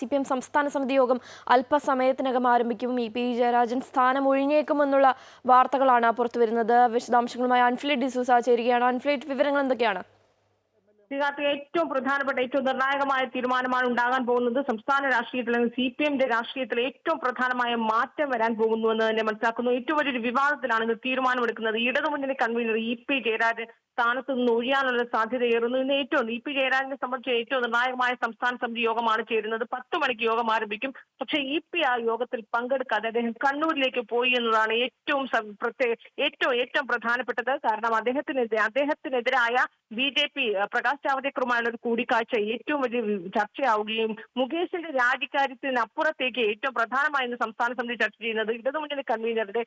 C P M സംസ്ഥാന സമിതി യോഗം അല്പസമയത്തിനകം ആരംഭിക്കും. ഇ പി ജയരാജൻ സ്ഥാനം ഒഴിഞ്ഞേക്കുമെന്നുള്ള വാർത്തകളാണ് പുറത്തുവരുന്നത് വിശദാംശങ്ങളുമായി അൺഫ്ലൈറ്റ് ഡിസൂസ ചേരുകയാണ്. അൺഫ്ലൈറ്റ് വിവരങ്ങൾ എന്തൊക്കെയാണ്? ഇതിനകത്ത് ഏറ്റവും പ്രധാനപ്പെട്ട ഏറ്റവും നിർണായകമായ തീരുമാനമാണ് ഉണ്ടാകാൻ പോകുന്നത്. സംസ്ഥാന രാഷ്ട്രീയത്തിൽ അല്ലെങ്കിൽ സി പി എമ്മിന്റെ രാഷ്ട്രീയത്തിൽ ഏറ്റവും പ്രധാനമായ മാറ്റം വരാൻ പോകുന്നു എന്ന് തന്നെ മനസ്സിലാക്കുന്നു. ഏറ്റവും വലിയൊരു വിവാദത്തിലാണ് ഇത് തീരുമാനമെടുക്കുന്നത്. ഇടതുമുന്നണി കൺവീനർ ഇ പി ജയരാജൻ സ്ഥാനത്ത് നിന്ന് ഒഴിയാനുള്ള സാധ്യതയേറുന്നു. ഇന്ന് ഏറ്റവും ഇ പി ജയരാജനെ സംബന്ധിച്ച് ഏറ്റവും നിർണായകമായ സംസ്ഥാന സമിതി യോഗമാണ് ചേരുന്നത്. പത്ത് മണിക്ക് യോഗം ആരംഭിക്കും. പക്ഷേ ഇ പി ആ യോഗത്തിൽ പങ്കെടുക്കാതെ അദ്ദേഹം കണ്ണൂരിലേക്ക് പോയി എന്നതാണ് ഏറ്റവും പ്രത്യേക ഏറ്റവും ഏറ്റവും പ്രധാനപ്പെട്ടത്. കാരണം അദ്ദേഹത്തിനെതിരെ അദ്ദേഹത്തിനെതിരായ ബി ജെ പി പ്രകാശ് ജാവദേക്കറുമായുള്ള ഒരു കൂടിക്കാഴ്ച ഏറ്റവും വലിയ ചർച്ചയാവുകയും മുകേഷിന്റെ രാജിക്കാര്യത്തിന് അപ്പുറത്തേക്ക് ഏറ്റവും പ്രധാനമായി ഇന്ന് സംസ്ഥാന സമിതി ചർച്ച ചെയ്യുന്നത് ഇടതുമുന്നണി കൺവീനറുടെ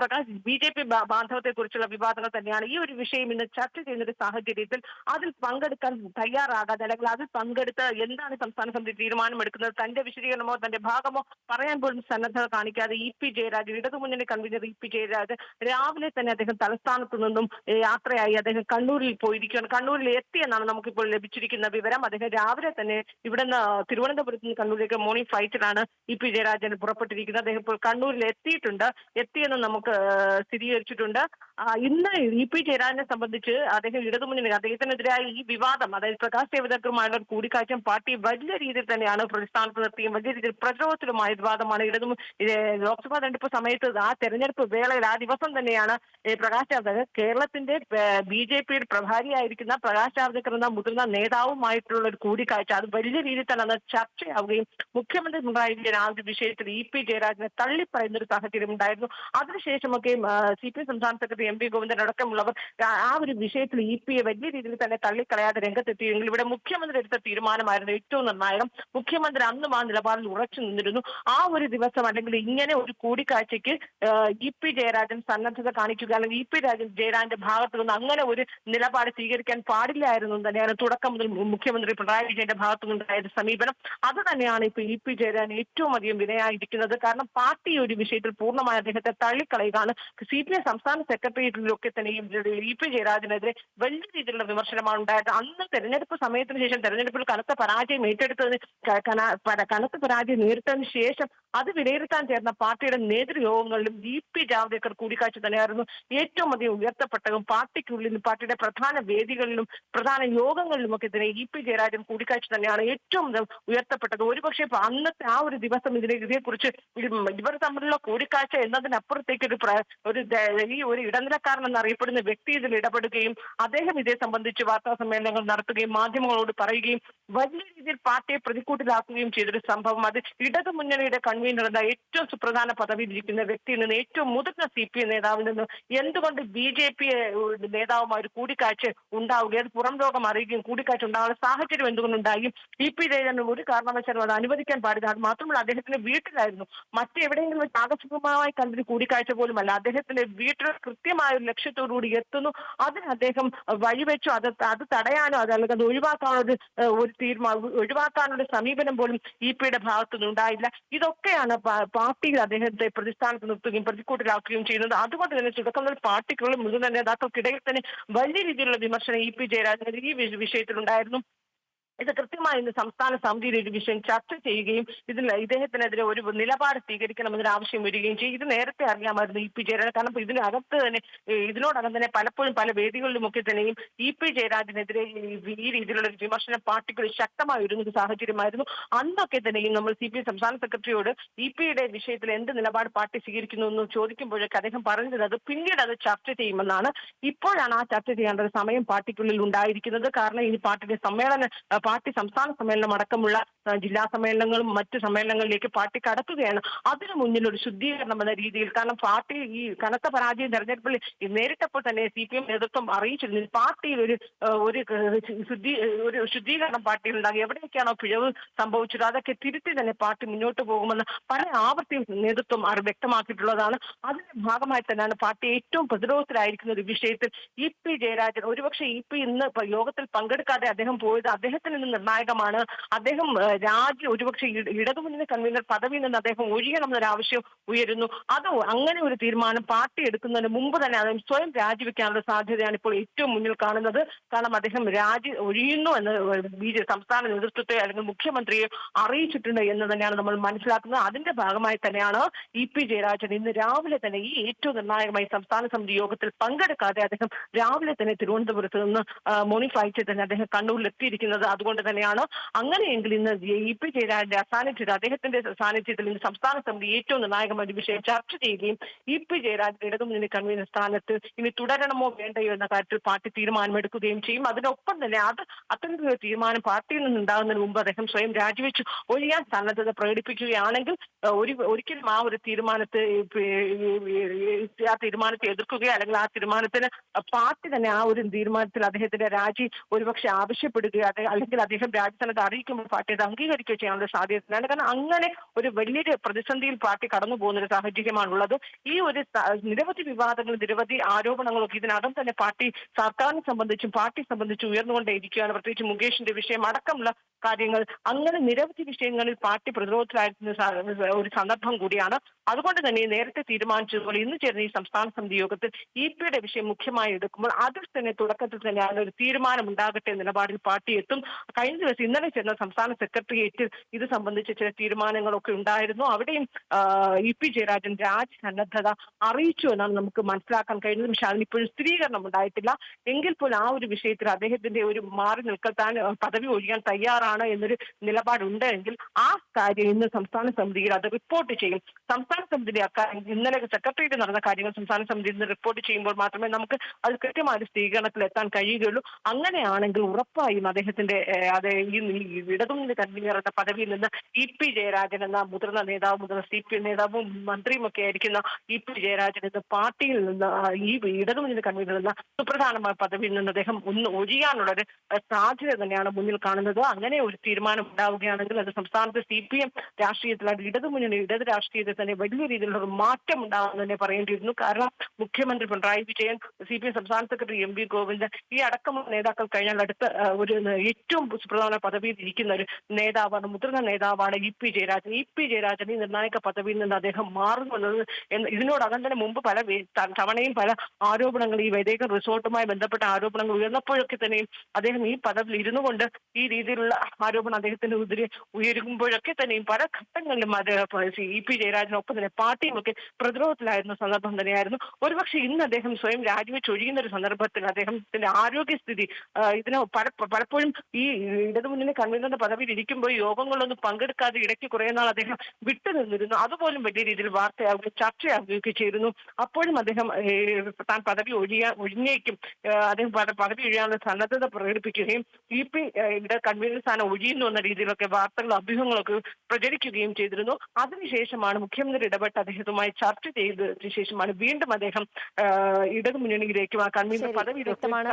പ്രകാശ് ബി ജെ പി ബാന്ധവത്തെ കുറിച്ചുള്ള വിവാദങ്ങൾ തന്നെയാണ്. ഈ ഒരു വിഷയം ഇന്ന് ചർച്ച ചെയ്യുന്ന ഒരു സാഹചര്യത്തിൽ അതിൽ പങ്കെടുക്കാൻ തയ്യാറാകാതെ അല്ലെങ്കിൽ അതിൽ പങ്കെടുത്ത് എന്താണ് സംസ്ഥാന സമിതി തീരുമാനമെടുക്കുന്നത് തന്റെ വിശദീകരണമോ തന്റെ ഭാഗമോ പറയാൻ പോലും സന്നദ്ധത കാണിക്കാതെ ഇ പി ജയരാജ് ഇടതുമുന്നണി കൺവീനർ ഇ പി ജയരാജ് രാവിലെ തന്നെ അദ്ദേഹം തലസ്ഥാനത്ത് നിന്നും യാത്രയായി അദ്ദേഹം കണ്ണൂരിൽ പോയിരിക്കുകയാണ്. കണ്ണൂരിൽ എത്തിയെന്നാണ് നമുക്കിപ്പോൾ ലഭിച്ചിരിക്കുന്ന വിവരം. അദ്ദേഹം രാവിലെ തന്നെ ഇവിടുന്ന് തിരുവനന്തപുരത്ത് നിന്ന് കണ്ണൂരിലേക്ക് മോർണിംഗ് ഫ്ലൈറ്റിലാണ് ഇ പി ജയരാജൻ പുറപ്പെട്ടിരിക്കുന്നത്. അദ്ദേഹം ഇപ്പോൾ കണ്ണൂരിൽ എത്തിയിട്ടുണ്ട്. എത്തിയെന്ന് നമുക്ക് സ്ഥിരീകരിച്ചിട്ടുണ്ട്. ഇന്ന് ഇ പി ജയരാജനെ സംബന്ധിച്ച് അദ്ദേഹം ഇടതുമുന്നണി അദ്ദേഹത്തിനെതിരായ ഈ വിവാദം അതായത് പ്രകാശ് ജാവ്ദേക്കറുമായുള്ള കൂടിക്കാഴ്ച പാർട്ടി വലിയ രീതിയിൽ തന്നെയാണ് പ്രതിസ്ഥാനത്ത് നിർത്തിയും വലിയ രീതിയിൽ പ്രചോദനത്തിലുമായ വിവാദമാണ് ഇടതു ലോക്സഭാ തെരഞ്ഞെടുപ്പ് സമയത്ത് ആ തെരഞ്ഞെടുപ്പ് വേളയിൽ ആ ദിവസം തന്നെയാണ് പ്രകാശ് ജാവ്ദേക്കർ കേരളത്തിന്റെ ബി ജെ പിയുടെ പ്രഭാരിയായിരിക്കുന്ന പ്രകാശ് ജാവ്ദേക്കർ എന്ന മുതിർന്ന നേതാവുമായിട്ടുള്ള ഒരു കൂടിക്കാഴ്ച. അത് വലിയ രീതിയിൽ തന്നെ അന്ന് ചർച്ചയാവുകയും മുഖ്യമന്ത്രി പിണറായി വിജയൻ ആ വിഷയത്തിൽ ഇ പി ജയരാജനെ തള്ളിപ്പറയുന്ന ഒരു സാഹചര്യം ഉണ്ടായിരുന്നു. അതിനുശേഷമൊക്കെ സി പി എം സംസ്ഥാന സെക്രട്ടറി എം പി ഗോവിന്ദൻ അടക്കമുള്ളവർ ആ ഒരു വിഷയത്തിൽ ഇ പി എ വലിയ രീതിയിൽ തന്നെ തള്ളിക്കളയാതെ രംഗത്തെത്തിയെങ്കിൽ ഇവിടെ മുഖ്യമന്ത്രി എടുത്ത തീരുമാനമായിരുന്നു ഏറ്റവും നിർണായകം. മുഖ്യമന്ത്രി അന്നും ആ നിലപാടിൽ ഉറച്ചു നിന്നിരുന്നു. ആ ഒരു ദിവസം അല്ലെങ്കിൽ ഇങ്ങനെ ഒരു കൂടിക്കാഴ്ചയ്ക്ക് ഇ പി ജയരാജൻ സന്നദ്ധത കാണിക്കുക അല്ലെങ്കിൽ ഇ പി രാജൻ ജയരാജന്റെ ഭാഗത്തു നിന്ന് അങ്ങനെ ഒരു നിലപാട് സ്വീകരിക്കാൻ പാടില്ലായിരുന്നു തന്നെയാണ് തുടക്കം മുതൽ മുഖ്യമന്ത്രി പിണറായി വിജയന്റെ ഭാഗത്തു നിന്നുണ്ടായ സമീപനം. അത് തന്നെയാണ് ഇപ്പൊ ഇ പി ജയരാജൻ ഏറ്റവും അധികം വിനയായിരിക്കുന്നത്. കാരണം പാർട്ടി ഒരു വിഷയത്തിൽ പൂർണമായി അദ്ദേഹത്തെ തള്ളിക്കളയുകയാണ്. സി പി ഐ സംസ്ഥാന സെക്രട്ടേറിയറ്റിലൊക്കെ തന്നെ ഇ പി ജയരാജനെതിരെ വലിയ രീതിയിലുള്ള വിമർശനമാണ് ഉണ്ടായത്. അന്ന് തെരഞ്ഞെടുപ്പ് സമയത്തിന് ശേഷം തെരഞ്ഞെടുപ്പിൽ കനത്ത പരാജയം ഏറ്റെടുത്തതിന് കനത്ത പരാജയം നേരിട്ടതിന് ശേഷം അത് വിലയിരുത്താൻ ചേർന്ന പാർട്ടിയുടെ നേതൃയോഗങ്ങളിലും ഇ പി ജാവ്ദേക്കർ കൂടിക്കാഴ്ച തന്നെയായിരുന്നു. ഏറ്റവും അധികം ഉയർത്തപ്പെട്ടതും പാർട്ടിക്കുള്ളിലും പാർട്ടിയുടെ പ്രധാന വേദികളിലും പ്രധാന യോഗങ്ങളിലുമൊക്കെ തന്നെ ഇ പി ജയരാജൻ കൂടിക്കാഴ്ച തന്നെയാണ് ഏറ്റവും ഉയർത്തപ്പെട്ടത്. ഒരുപക്ഷെ അന്നത്തെ ആ ഒരു ദിവസം ഇതിനെ ഇതിനെക്കുറിച്ച് ഇവർ- തമ്മിലുള്ള കൂടിക്കാഴ്ച എന്നതിനപ്പുറത്തേക്ക് ഒരു ഒരു ഈ ഒരു ഇടനിലക്കാരൻ എന്നറിയപ്പെടുന്ന വ്യക്തി ഇതിൽ ഇടപെടുകയും അദ്ദേഹം ഇതേ സംബന്ധിച്ച് വാർത്താ സമ്മേളനങ്ങൾ നടത്തുകയും മാധ്യമങ്ങളോട് പറയുകയും വലിയ രീതിയിൽ പാർട്ടിയെ പ്രതിക്കൂട്ടിലാക്കുകയും ചെയ്തൊരു സംഭവം. അത് ഇടതു മുന്നണിയുടെ കൺവീനർ എന്ന ഏറ്റവും സുപ്രധാന പദവി ഇരിക്കുന്ന വ്യക്തിയിൽ നിന്ന് ഏറ്റവും മുതിർന്ന സി പി എം നേതാവിൽ നിന്ന് എന്തുകൊണ്ട് ബി ജെ പി നേതാവുമായി ഒരു കൂടിക്കാഴ്ച ഉണ്ടാവുകയും അത് പുറം ലോകം അറിയുകയും കൂടിക്കാഴ്ച ഉണ്ടാകാനുള്ള സാഹചര്യം എന്തുകൊണ്ടുണ്ടായി? ഇ പി ജയചന്ദ്രൻ ഒരു കാരണവശാലും അത് അനുവദിക്കാൻ പാടില്ല. അത് മാത്രമല്ല അദ്ദേഹത്തിന്റെ വീട്ടിലായിരുന്നു. മറ്റെവിടെയെങ്കിലും വെച്ച് ആകസ്മികമായി കണ്ടൊരു കൂടിക്കാഴ്ച പോലുമല്ല. അദ്ദേഹത്തിന്റെ വീട്ടിൽ കൃത്യമായ ഒരു ലക്ഷ്യത്തോടുകൂടി എത്തുന്നു. അതിന് അദ്ദേഹം വഴിവെച്ചു അത് അത് തടയാനോ അത് അല്ലെങ്കിൽ അത് ഒഴിവാക്കാനോ ഒരു തീരുമാനം ഒഴിവാക്കാനുള്ള സമീപനം പോലും ഇ പിയുടെ ഭാഗത്തുനിന്ന് ഉണ്ടായില്ല. ഇതൊക്കെയാണ് പാർട്ടികൾ അദ്ദേഹത്തെ പ്രതിസ്ഥാനത്ത് നിർത്തുകയും പ്രതിക്കൂട്ടിലാക്കുകയും ചെയ്യുന്നത്. അതുകൊണ്ട് തന്നെ തുടക്കം മുതൽ പാർട്ടികളും മുതിർന്ന നേതാക്കൾക്കിടയിൽ തന്നെ വലിയ രീതിയിലുള്ള വിമർശനം ഇ പി ജയരാജന് ഈ വിഷയത്തിലുണ്ടായിരുന്നു. ഇത് കൃത്യമായി ഇന്ന് സംസ്ഥാന സമിതിയിൽ ഒരു വിഷയം ചർച്ച ചെയ്യുകയും ഇതിൽ ഇദ്ദേഹത്തിനെതിരെ ഒരു നിലപാട് സ്വീകരിക്കണമെന്നൊരു ആവശ്യം വരികയും ചെയ്യും. ഇത് നേരത്തെ അറിയാമായിരുന്നു ഇ പി ജയരാജൻ. കാരണം ഇതിനകത്ത് തന്നെ ഇതിനോടകം തന്നെ പലപ്പോഴും പല വേദികളിലുമൊക്കെ തന്നെയും ഇ പി ജയരാജനെതിരെ ഈ രീതിയിലുള്ള ഒരു വിമർശനം പാർട്ടിക്കുള്ളിൽ ശക്തമായി ഒരു സാഹചര്യമായിരുന്നു. അന്നൊക്കെ തന്നെയും നമ്മൾ സി പി എം സംസ്ഥാന സെക്രട്ടറിയോട് ഇ പിയുടെ വിഷയത്തിൽ എന്ത് നിലപാട് പാർട്ടി സ്വീകരിക്കുന്നു എന്ന് ചോദിക്കുമ്പോഴൊക്കെ അദ്ദേഹം പറഞ്ഞത് അത് പിന്നീട് അത് ചർച്ച ചെയ്യുമെന്നാണ്. ഇപ്പോഴാണ് ആ ചർച്ച ചെയ്യേണ്ട ഒരു സമയം പാർട്ടിക്കുള്ളിൽ ഉണ്ടായിരിക്കുന്നത്. കാരണം ഇനി പാർട്ടിയുടെ സമ്മേളന പാർട്ടി സംസ്ഥാന സമ്മേളനം അടക്കമുള്ള ജില്ലാ സമ്മേളനങ്ങളും മറ്റു സമ്മേളനങ്ങളിലേക്ക് പാർട്ടി കടക്കുകയാണ് അതിനു മുന്നിൽ ഒരു ശുദ്ധീകരണം എന്ന രീതിയിൽ കാരണം പാർട്ടി ഈ കനത്ത പരാജയം തെരഞ്ഞെടുപ്പിൽ നേരിട്ടപ്പോൾ തന്നെ സി പി എം നേതൃത്വം അറിയിച്ചിരുന്നു. പാർട്ടിയിൽ ഒരു ഒരു ശുദ്ധി ഒരു ശുദ്ധീകരണം പാർട്ടിയിൽ ഉണ്ടാകും എവിടെയൊക്കെയാണോ പിഴവ് സംഭവിച്ചത് അതൊക്കെ തിരുത്തി തന്നെ പാർട്ടി മുന്നോട്ട് പോകുമെന്ന് പല ആവർത്തി നേതൃത്വം വ്യക്തമാക്കിയിട്ടുള്ളതാണ്. അതിന്റെ ഭാഗമായി തന്നെയാണ് പാർട്ടി ഏറ്റവും പ്രതിരോധത്തിലായിരിക്കുന്ന ഒരു വിഷയത്തിൽ ഇ പി ജയരാജൻ ഒരുപക്ഷെ ഇ പി ഇന്ന് യോഗത്തിൽ പങ്കെടുക്കാതെ അദ്ദേഹം പോയത് അദ്ദേഹത്തിന് നിന്ന് നിർണായകമാണ്. അദ്ദേഹം രാജ്യ രാജി ഒരുപക്ഷെ ഇട- ഇടതുമുന്നണി കൺവീനർ പദവിയിൽ നിന്ന് അദ്ദേഹം ഒഴിയണം ആവശ്യം ഉയരുന്നു. അത് അങ്ങനെ ഒരു തീരുമാനം പാർട്ടി എടുക്കുന്നതിന് മുമ്പ് തന്നെ അദ്ദേഹം സ്വയം രാജിവെക്കാനുള്ള സാധ്യതയാണ് ഇപ്പോൾ ഏറ്റവും മുന്നിൽ കാണുന്നത്. കാരണം അദ്ദേഹം രാജി ഒഴിയുന്നു എന്ന് ബി ജെ സംസ്ഥാന നേതൃത്വത്തെ അല്ലെങ്കിൽ മുഖ്യമന്ത്രിയെ അറിയിച്ചിട്ടുണ്ട് എന്ന് തന്നെയാണ് നമ്മൾ മനസ്സിലാക്കുന്നത്. അതിന്റെ ഭാഗമായി തന്നെയാണ് ഇ പി ജയരാജൻ ഇന്ന് രാവിലെ തന്നെ ഈ ഏറ്റവും നിർണായകമായി സംസ്ഥാന സമിതി യോഗത്തിൽ പങ്കെടുക്കാതെ അദ്ദേഹം രാവിലെ തന്നെ തിരുവനന്തപുരത്ത് നിന്ന് മോണിഫൈ ഫ്ലൈറ്റിൽ തന്നെ അദ്ദേഹം കണ്ണൂരിൽ എത്തിയിരിക്കുന്നത് അതുകൊണ്ട് തന്നെയാണ് അങ്ങനെയെങ്കിൽ ഇന്ന് ഇ പി ജയരാജന്റെ അസാന്നിധ്യത്തിൽ അദ്ദേഹത്തിന്റെ സാന്നിധ്യത്തിൽ ഇന്ന് സംസ്ഥാന സമിതി ഏറ്റവും നിർണായകമായ വിഷയം ചർച്ച ചെയ്യുകയും ഇ പി ജയരാജൻ ഇടതുമുന്നണി കൺവീനർ സ്ഥാനത്ത് ഇനി തുടരണമോ വേണ്ടയോ എന്ന കാര്യത്തിൽ പാർട്ടി തീരുമാനമെടുക്കുകയും ചെയ്യും. അതിനൊപ്പം തന്നെ അത് അത്തരത്തിലൊരു തീരുമാനം പാർട്ടിയിൽ നിന്ന് ഉണ്ടാകുന്നതിന് മുമ്പ് അദ്ദേഹം സ്വയം രാജിവെച്ച്. ഒഴിയാൻ സന്നദ്ധത പ്രകടിപ്പിക്കുകയാണെങ്കിൽ ഒരു ഒരിക്കലും ആ ഒരു തീരുമാനത്തെ ആ തീരുമാനത്തെ എതിർക്കുകയോ അല്ലെങ്കിൽ ആ തീരുമാനത്തിന് പാർട്ടി തന്നെ ആ ഒരു തീരുമാനത്തിൽ അദ്ദേഹത്തിന്റെ രാജി ഒരുപക്ഷെ ആവശ്യപ്പെടുകയോ അതെ- അല്ലെങ്കിൽ അദ്ദേഹം രാജ്യസന്നദ്ധ അറിയിക്കുമ്പോൾ പാർട്ടി അത് അംഗീകരിക്കുകയോ ചെയ്യാനുള്ള സാധ്യതയാണ് കാരണം അങ്ങനെ ഒരു വലിയൊരു പ്രതിസന്ധിയിൽ പാർട്ടി കടന്നു പോകുന്ന ഒരു സാഹചര്യമാണുള്ളത്. ഈ ഒരു നിരവധി വിവാദങ്ങൾ നിരവധി ആരോപണങ്ങളൊക്കെ ഇതിനകം തന്നെ പാർട്ടി സർക്കാരിനെ സംബന്ധിച്ചും പാർട്ടി സംബന്ധിച്ചും ഉയർന്നുകൊണ്ടേയിരിക്കുകയാണ്. പ്രത്യേകിച്ച് മുകേഷിന്റെ വിഷയം അടക്കമുള്ള കാര്യങ്ങൾ അങ്ങനെ നിരവധി വിഷയങ്ങളിൽ പാർട്ടി പ്രതിരോധത്തിലായിരുന്ന ഒരു സന്ദർഭം കൂടിയാണ്. അതുകൊണ്ട് തന്നെ നേരത്തെ തീരുമാനിച്ചതുപോലെ ഇന്ന് ചേർന്ന ഈ സംസ്ഥാന സമിതി യോഗത്തിൽ ഇ പിയുടെ വിഷയം മുഖ്യമായി എടുക്കുമ്പോൾ അതിൽ തന്നെ തുടക്കത്തിൽ തന്നെ അതിനൊരു തീരുമാനം ഉണ്ടാകട്ടെ നിലപാടിൽ പാർട്ടി എത്തും. കഴിഞ്ഞ ദിവസം ഇന്നലെ ചേർന്ന സംസ്ഥാന സെക്രട്ടേറിയറ്റിൽ ഇത് സംബന്ധിച്ച് ചില തീരുമാനങ്ങളൊക്കെ ഉണ്ടായിരുന്നു. അവിടെയും ഇ പി ജയരാജൻ രാജ് സന്നദ്ധത അറിയിച്ചു എന്നാണ് നമുക്ക് മനസ്സിലാക്കാൻ കഴിയുന്നത് പക്ഷെ അതിനിപ്പോഴും സ്ഥിരീകരണം ഉണ്ടായിട്ടില്ല എങ്കിൽ പോലും ആ ഒരു വിഷയത്തിൽ അദ്ദേഹത്തിന്റെ ഒരു മാറി നിൽക്കാൻ പദവി ഒഴിയാൻ തയ്യാറാണ്. എന്നൊരു നിലപാടുണ്ട് എങ്കിൽ ആ കാര്യം ഇന്ന് സംസ്ഥാന സമിതിയിൽ അത് റിപ്പോർട്ട് ചെയ്യും. സംസ്ഥാന സമിതിയുടെ അക്കാര്യം ഇന്നലെ സെക്രട്ടറിയേറ്റ് നടന്ന കാര്യങ്ങൾ സംസ്ഥാന സമിതി ഇന്ന് റിപ്പോർട്ട് ചെയ്യുമ്പോൾ മാത്രമേ നമുക്ക് അത് കൃത്യമായ ഒരു സ്ഥിരീകരണത്തിൽ എത്താൻ കഴിയുകയുള്ളൂ. അങ്ങനെയാണെങ്കിൽ ഉറപ്പായും അദ്ദേഹത്തിന്റെ അത് ഈ ഇടതുമുന്നണി കൺവീനർ എന്ന പദവിയിൽ നിന്ന് ഇ പി ജയരാജൻ എന്ന മുതിർന്ന നേതാവ് മുതിർന്ന സി പി നേതാവും മന്ത്രിയും ഒക്കെ ആയിരിക്കുന്ന ഇ പി ജയരാജൻ എന്ന പാർട്ടിയിൽ നിന്ന് ഈ ഇടതുമുന്നണി കൺവീനർ എന്ന സുപ്രധാനമായ പദവിയിൽ നിന്ന് അദ്ദേഹം ഒന്ന് ഒഴിയാനുള്ള ഒരു ഏഹ്, സാധ്യത തന്നെയാണ് മുന്നിൽ കാണുന്നത്. അങ്ങനെ ഒരു തീരുമാനം ഉണ്ടാവുകയാണെങ്കിൽ അത് സംസ്ഥാനത്ത് സി പി എം രാഷ്ട്രീയത്തിൽ അത് ഇടതുമുന്നണി ഇടത് രാഷ്ട്രീയത്തിൽ തന്നെ വലിയ രീതിയിലുള്ള ഒരു മാറ്റം ഉണ്ടാകുമെന്ന് തന്നെ പറയേണ്ടിയിരുന്നു. കാരണം മുഖ്യമന്ത്രി Pinarayi Vijayan C P M സംസ്ഥാന സെക്രട്ടറി എം വി ഗോവിന്ദൻ ഈ അടക്കമുള്ള നേതാക്കൾ കഴിഞ്ഞാൽ അടുത്ത ഒരു ഏറ്റവും സുപ്രധാന പദവിയിൽ ഇരിക്കുന്ന ഒരു നേതാവാണ് മുതിർന്ന നേതാവാണ് E P Jayarajan. E P Jayarajan ഈ നിർണായക പദവിയിൽ നിന്ന് അദ്ദേഹം മാറുമെന്നത് ഇതിനോടകം തന്നെ മുമ്പ് പല തവണയും പല ആരോപണങ്ങൾ ഈ വൈദേഹ റിസോർട്ടുമായി ബന്ധപ്പെട്ട ആരോപണങ്ങൾ ഉയർന്നപ്പോഴൊക്കെ തന്നെയും അദ്ദേഹം ഈ പദവിയിൽ ഇരുന്നു കൊണ്ട് ഈ രീതിയിലുള്ള ആരോപണം അദ്ദേഹത്തിന്റെ എതിരെ ഉയരുമ്പോഴൊക്കെ തന്നെയും പല ഘട്ടങ്ങളിലും അദ്ദേഹം ഇ പി ജയരാജനൊപ്പം തന്നെ പാർട്ടിയും ഒക്കെ പ്രതിരോധത്തിലായിരുന്ന സന്ദർഭം തന്നെയായിരുന്നു. ഒരുപക്ഷെ ഇന്ന് അദ്ദേഹം സ്വയം രാജിവെച്ച് ഒഴിയുന്ന ഒരു സന്ദർഭത്തിൽ അദ്ദേഹത്തിന്റെ ആരോഗ്യസ്ഥിതി ഇതിന് പല പലപ്പോഴും ഈ ഇടതുമുന്നണി കൺവീനറുടെ പദവിയിൽ ഇരിക്കുമ്പോൾ യോഗങ്ങളൊന്നും പങ്കെടുക്കാതെ ഇടയ്ക്ക് കുറെ നാൾ അദ്ദേഹം വിട്ടുനിന്നിരുന്നു അതുപോലും വലിയ രീതിയിൽ വാർത്തയാവുകയും ചർച്ചയാവുകയൊക്കെ ചെയ്തിരുന്നു. അപ്പോഴും അദ്ദേഹം താൻ പദവി ഒഴിയാ ഒഴിഞ്ഞേക്കും. അദ്ദേഹം പദവി ഒഴിയാനുള്ള സന്നദ്ധത പ്രകടിപ്പിക്കുകയും ഇ പി കൺവീനർ സ്ഥാനം ഒഴിയുന്നു എന്ന രീതിയിലൊക്കെ വാർത്തകളും അഭ്യൂഹങ്ങളൊക്കെ പ്രചരിക്കുകയും ചെയ്തിരുന്നു അതിനുശേഷമാണ് മുഖ്യമന്ത്രി ഇടപെട്ട് അദ്ദേഹത്തുമായി ചർച്ച ചെയ്തതിനു ശേഷമാണ് വീണ്ടും അദ്ദേഹം ഇടതുമുന്നണിയിലേക്കും ആ കൺവീനർ വ്യക്തമാണ്.